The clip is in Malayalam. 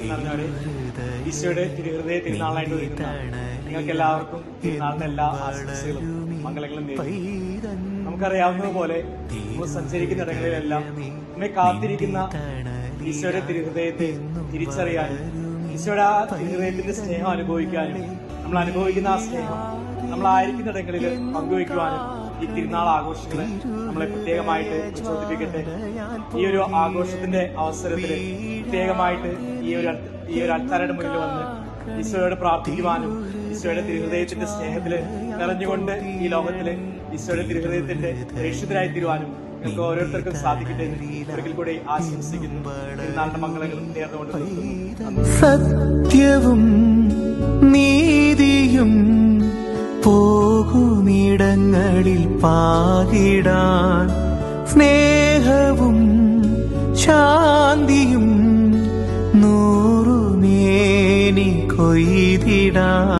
നിറഞ്ഞവരെ ഈശോയുടെ തിരുഹൃദയ തിരുനാളായിട്ട് ഒരുങ്ങുന്ന നിങ്ങൾക്ക് എല്ലാവർക്കും തിരുനാളിന്റെ എല്ലാ ആശംസകളും മംഗളങ്ങളും നമുക്കറിയാവുന്നതുപോലെ നമ്മൾ സഞ്ചരിക്കുന്ന ഇടങ്ങളിലെല്ലാം നമ്മെ കാത്തിരിക്കുന്ന ഈശോയുടെ തിരുഹൃദയത്തെ തിരിച്ചറിയാനും ഈശോയുടെ ആ തിരുഹൃദയത്തിന്റെ സ്നേഹം അനുഭവിക്കാനും നമ്മൾ അനുഭവിക്കുന്ന ആ സ്നേഹം നമ്മളായിരിക്കുന്ന ഇടങ്ങളിൽ പങ്കുവയ്ക്കുവാനും ഈ തിരുനാൾ ആഘോഷങ്ങളെ നമ്മളെ പ്രത്യേകമായിട്ട് പ്രചോദിപ്പിക്കട്ടെ. ഈ ഒരു ആഘോഷത്തിന്റെ അവസരത്തിൽ പ്രത്യേകമായിട്ട് ഈ ഒരു ഈ ഒരു അൽത്താരയുടെ മുന്നിൽ വന്ന് ഈശോയോട് പ്രാർത്ഥിക്കുവാനും ഈശോയുടെ തിരുഹൃദയത്തിന്റെ സ്നേഹത്തിൽ നിറഞ്ഞുകൊണ്ട് ഈ ലോകത്തിൽ ഈശോയുടെ തിരുഹൃദയത്തിന്റെ രക്ഷിതരായി തീരുവാനും നിങ്ങൾക്ക് ഓരോരുത്തർക്കും സാധിക്കട്ടെ ഒരിക്കൽ കൂടി ആശംസിക്കുന്നു. തിരുനാളിന്റെ മംഗളങ്ങൾ നേർന്നുകൊണ്ട് സത്യവും പോകുമിടങ്ങളിൽ പാകിടാൻ സ്നേഹവും ശാന്തിയും നൂറുമേനി കൊയ്തിടാൻ.